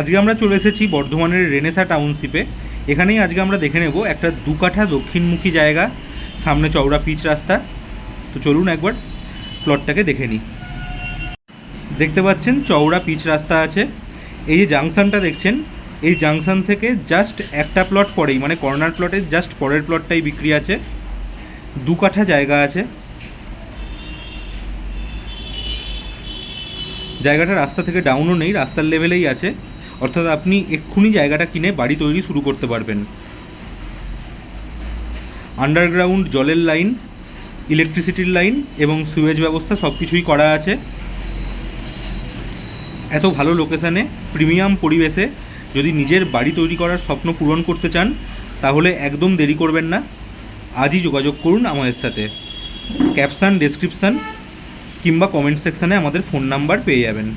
আজকে আমরা চলে এসেছি বর্ধমানের রেনেসা টাউনশিপে। এখানেই আজকে আমরা দেখে নেব একটা দু কাঠা দক্ষিণমুখী জায়গা, সামনে চওড়া পিচ রাস্তা। তো চলুন একবার প্লটটাকে দেখে নিই। দেখতে পাচ্ছেন চওড়া পিচ রাস্তা আছে। এই যে জাংশনটা দেখছেন, এই জাংশন থেকে জাস্ট একটা প্লট পরেই মানে কর্নার প্লটের জাস্ট পরের প্লটটাই বিক্রি আছে। দু কাঠা জায়গা আছে। জায়গাটা রাস্তা থেকে ডাউনও নেই, রাস্তার লেভেলেই আছে। অর্থাৎ আপনি এক্ষুনি জায়গাটা কিনে বাড়ি তৈরি শুরু করতে পারবেন। আন্ডারগ্রাউন্ড জলের লাইন ইলেকট্রিসিটির লাইন এবং সুয়েজ ব্যবস্থা সব কিছুই করা আছে। এত ভালো লোকেশানে প্রিমিয়াম পরিবেশে যদি নিজের বাড়ি তৈরি করার স্বপ্ন পূরণ করতে চান, তাহলে একদম দেরি করবেন না। আজই যোগাযোগ করুন আমাদের সাথে। ক্যাপশান ডেসক্রিপশান কিংবা কমেন্ট সেকশানে আমাদের ফোন নাম্বার পেয়ে যাবেন।